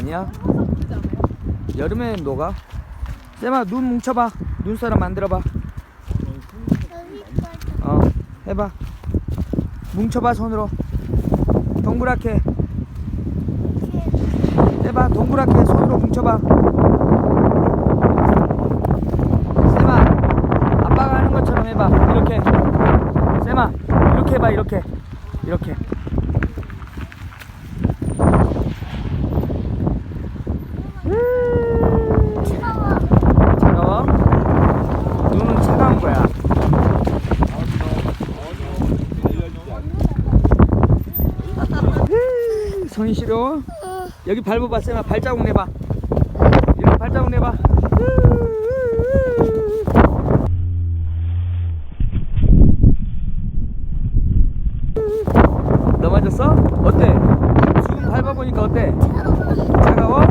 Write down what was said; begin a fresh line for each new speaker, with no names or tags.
아니야. 여름엔 녹아. 쌤아 눈 뭉쳐봐. 눈사람 만들어봐. 어 해봐. 뭉쳐봐 손으로. 동그랗게. 해봐 동그랗게 손으로 뭉쳐봐. 쌤아 아빠가 하는 것처럼 해봐. 이렇게. 쌤아 이렇게 해봐 이렇게. 이렇게. 차가워? 눈은 차가운 거야. 으, 손이 시려. 여기 밟아봐, 쌤아. 발자국 내봐. 이렇게 발자국 내봐. 넘어졌어? 어때? 지금 밟아보니까 어때? 차가워?